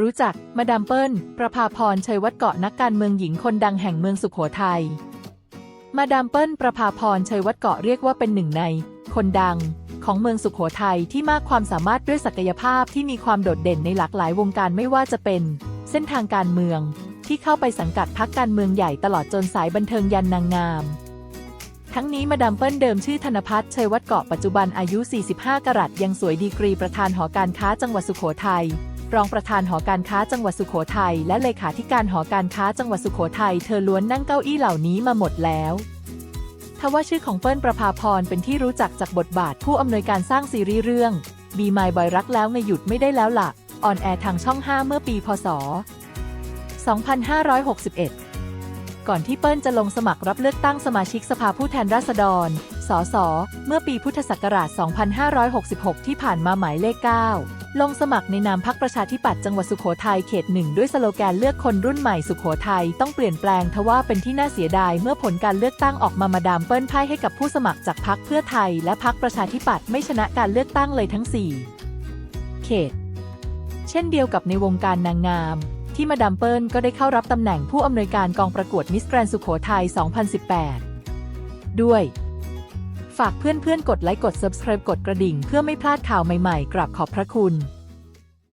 รู้จัก มาดามเปิ้ล ประภาพร ชัยวัฒน์เกาะนักการเมืองหญิงคนดังแห่งเมืองสุขโขทัย มาดามเปิ้ล ประภาพร ชัยวัฒน์เกาะเรียกว่าเป็นหนึ่งใน คนดัง ของเมืองสุขโขทัยที่มากความสามารถด้วยศักยภาพที่มีความโดดเด่นในหลากหลายวงการไม่ว่าจะเป็น เส้นทางการเมือง ที่เข้าไปสังกัดพรรคการเมืองใหญ่ตลอดจนสายบันเทิงยันนางงามทั้งนี้มาดามเปิ้ลเดิมชื่อธนพัฒน์ชัยวัฒน์เกาะปัจจุบันอายุ 45 กรัตยังสวยดีกรีประธานหอการค้าจังหวัดสุขโขทัย รองประธานหอการค้าจังหวัดสุขโขทัยและเลขาธิการหอการค้าจังหวัดสุขโขทัยเธอล้วนนั่งเก้าอี้เหล่านี้มาหมดแล้วทว่าชื่อของเปิ้ลประภาพรเป็นที่รู้จักจากบทบาทผู้อำนวยการสร้างซีรีส์เรื่องบีมายบอยรักแล้วไงหยุดไม่ได้แล้วล่ะออนแอร์ทางช่อง 5 เมื่อปีพศ 2561 ก่อนที่เปิ้ลจะลงสมัครรับเลือกตั้งสมาชิกสภาผู้แทนราษฎร สส เมื่อปีพุทธศักราช 2566 ที่ผ่านมาหมายเลข 9 ลงสมัครในนามพักประชาธิปัตย์จังหวัดสุโขทัยเขตหนึ่งด้วยสโลแกนเลือกคนรุ่นใหม่สุโขทัยต้องเปลี่ยนแปลงทว่าเป็นที่น่าเสียดายเมื่อผลการเลือกตั้งออกมามาดามเปิ้ลไพ่ให้กับผู้สมัครจากพักเพื่อไทย และพักประชาธิปัตย์ไม่ชนะการเลือกตั้งเลยทั้ง 4 เขต เช่นเดียวกับในวงการนางงามที่มาดามเปิ้ลก็ได้เข้ารับตำแหน่งผู้อำนวยการกองประกวดมิสแกรนสุโขทัย 2018 ด้วย ฝากเพื่อนๆ กดไลค์ กด Subscribe กดกระดิ่ง เพื่อไม่พลาดข่าวใหม่ๆ กราบขอบพระคุณ